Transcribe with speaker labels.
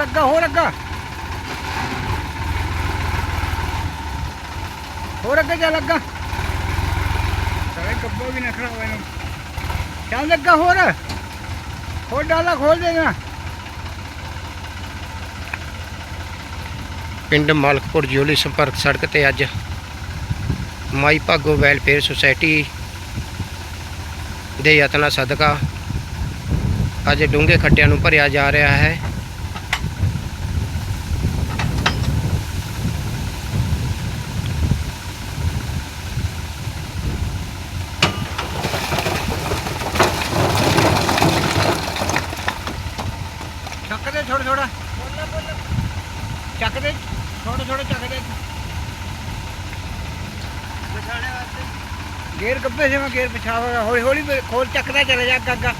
Speaker 1: ਹੋਰ ਅੱਗਾ ਹੋਰ ਅੱਗਾ। ਹੋਰ ਅੱਗੇ ਜਾ ਲੱਗਾ। ਸਾਰੇ ਗੱਬਾ ਵੀ ਨਾ ਖੜਾ ਹੋਇਆ ਨੂੰ। ਕਿਆ ਲੱਗਾ ਹੋਰ। ਹੋਰ ਡਾਲਾ ਖੋਲ ਦੇਣਾ
Speaker 2: ਪਿੰਡ ਮਾਲਕਪੁਰ ਜੋਲੀ ਸੰਪਰਕ ਸੜਕ ਤੇ ਅੱਜ ਮਾਈ ਭਾਗੋ ਵੈਲਫੇਅਰ ਸੁਸਾਇਟੀ ਦੇ ਯਤਨਾਂ ਸਦਕਾ ਅੱਜ ਡੂੰਘੇ ਖੱਟਿਆਂ ਨੂੰ ਭਰਿਆ ਜਾ ਰਿਹਾ ਹੈ।
Speaker 1: ਚੱਕ ਦੇ ਥੋੜਾ ਥੋੜਾ ਚੱਕ ਦੇ ਥੋੜਾ ਥੋੜਾ ਚੱਕ ਦੇ। ਗੇਰ ਗੱਬੇ ਸੇ ਮੈਂ ਗੇਰ ਪਿਛਾਵਾ ਹੌਲੀ ਹੌਲੀ ਖੋਲ ਚੱਕਦਾ ਚਲਾ ਜਾ ਅੱਗਾ ਅੱਗਾ।